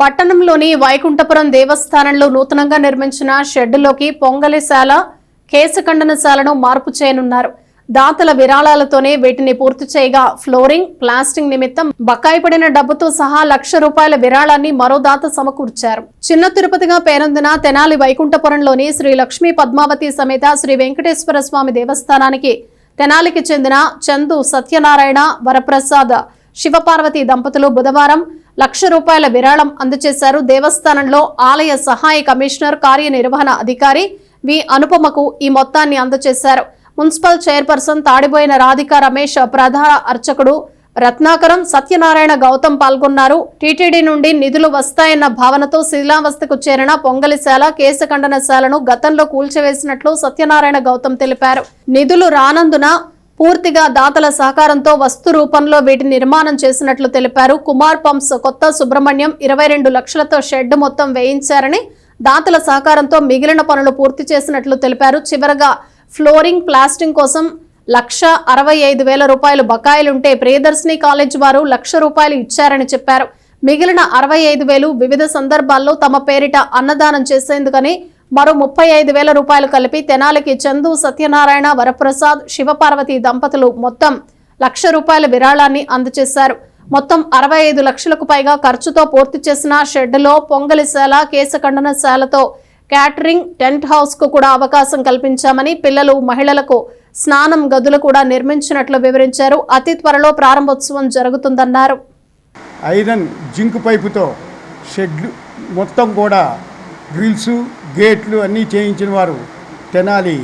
పట్టణంలోని వైకుంఠపురం దేవస్థానంలో నూతనంగా నిర్మించిన షెడ్డులోకి పొంగలిశాల కేశఖండనశాలను మార్పు చేయనున్నారు. దాతల విరాళాలతోనే వీటిని పూర్తి చేయగా ఫ్లోరింగ్ ప్లాస్టింగ్ నిమిత్తం బకాయి పడిన డబ్బుతో సహా లక్ష రూపాయల విరాళాన్ని మరో దాత సమకూర్చారు. చిన్న తిరుపతిగా పేరొందిన తెనాలి వైకుంఠపురంలోని శ్రీ లక్ష్మీ పద్మావతి సమేత శ్రీ వెంకటేశ్వర స్వామి దేవస్థానానికి తెనాలికి చెందిన చందు సత్యనారాయణ వరప్రసాద్ శివపార్వతి దంపతులు బుధవారం లక్ష రూపాయల విరాళం అందజేశారు. దేవస్థానంలో ఆలయ సహాయ కమిషనర్ కార్యనిర్వహణ అధికారి వి. అనుపమకు ఈ మొత్తాన్ని అందజేశారు. మున్సిపల్ చైర్పర్సన్ తాడిపోయిన రాధిక రమేష్ ప్రధాన అర్చకుడు రత్నాకరం సత్యనారాయణ గౌతమ్ పాల్గొన్నారు. టీటీడీ నుండి నిధులు వస్తాయన్న భావనతో శిథిలావస్థకు చేరిన పొంగలిశాల కేశఖండనశాలను గతంలో కూల్చివేసినట్లు సత్యనారాయణ గౌతమ్ తెలిపారు. నిధులు రానందున పూర్తిగా దాతల సహకారంతో వస్తు రూపంలో వీటి నిర్మాణం చేసినట్లు తెలిపారు. కుమార్ పంప్స్ కొత్త సుబ్రహ్మణ్యం ఇరవై రెండు లక్షలతో షెడ్ మొత్తం వేయించారని దాతల సహకారంతో మిగిలిన పనులు పూర్తి చేసినట్లు తెలిపారు. చివరగా ఫ్లోరింగ్ ప్లాస్టింగ్ కోసం లక్ష అరవై ఐదు వేల రూపాయలు బకాయిలుంటే ప్రియదర్శిని కాలేజ్ వారు లక్ష రూపాయలు ఇచ్చారని చెప్పారు. మిగిలిన అరవై ఐదు వేలు వివిధ సందర్భాల్లో తమ పేరిట అన్నదానం చేసేందుకని మరో ముప్పై ఐదు వేల రూపాయలు కలిపి తెనాలికి చందు సత్యనారాయణ వరప్రసాద్ శివపార్వతి దంపతులు మొత్తం లక్ష రూపాయల విరాళాన్ని అందజేశారు. మొత్తం అరవై ఐదు లక్షలకు పైగా ఖర్చుతో పూర్తి చేసిన షెడ్డులో పొంగలిశాల కేశఖండనశాలతో క్యాటరింగ్ టెంట్ హౌస్కు కూడా అవకాశం కల్పించామని పిల్లలు మహిళలకు స్నానం గదులు కూడా నిర్మించినట్లు వివరించారు. అతి త్వరలో ప్రారంభోత్సవం జరుగుతుందన్నారు. ఐరన్ జింక్ పైపుతో షెడ్లు మొత్తం కూడా గ్రిల్స్ గేట్లు అన్నీ చేయించిన వారు తెనాలి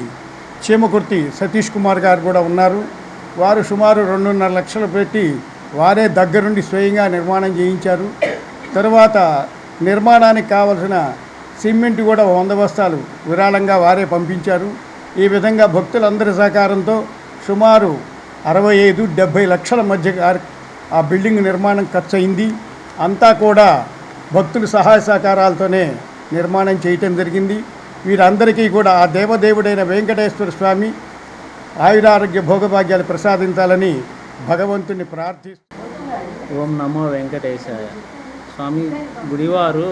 చీమకుర్తి సతీష్ కుమార్ గారు కూడా ఉన్నారు. వారు సుమారు రెండున్నర లక్షలు పెట్టి వారే దగ్గరుండి స్వయంగా నిర్మాణం చేయించారు. తర్వాత నిర్మాణానికి కావలసిన సిమెంట్ కూడా వంద బస్తాలు విరాళంగా వారే పంపించారు. ఈ విధంగా భక్తులందరి సహకారంతో సుమారు అరవై ఐదు డెబ్భై లక్షల మధ్య ఆ బిల్డింగ్ నిర్మాణం ఖర్చు అయింది అంతా కూడా భక్తుల సహాయ సహకారాలతోనే నిర్మాణం చేయటం జరిగింది. వీరందరికీ కూడా ఆ దేవదేవుడైన వెంకటేశ్వర స్వామి ఆయురారోగ్య భోగభాగ్యాలు ప్రసాదించాలని భగవంతుని ప్రార్థిస్తూ ఓం నమో వెంకటేశాయ. స్వామి గుడివారు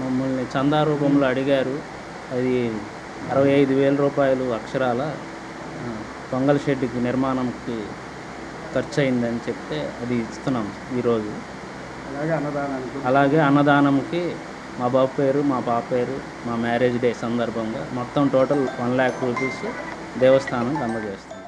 మమ్మల్ని చందా రూపంలో అడిగారు. అది అరవై ఐదు వేల రూపాయలు అక్షరాల పొంగల్ షెడ్కి నిర్మాణంకి ఖర్చు అయిందని చెప్తే అది ఇస్తున్నాం ఈరోజు. అలాగే అన్నదానంకి మా బాబు పేరు మా పాప పేరు మా మ్యారేజ్ డే సందర్భంగా మొత్తం టోటల్ వన్ ల్యాక్ రూపీస్ దేవస్థానం అందజేస్తాం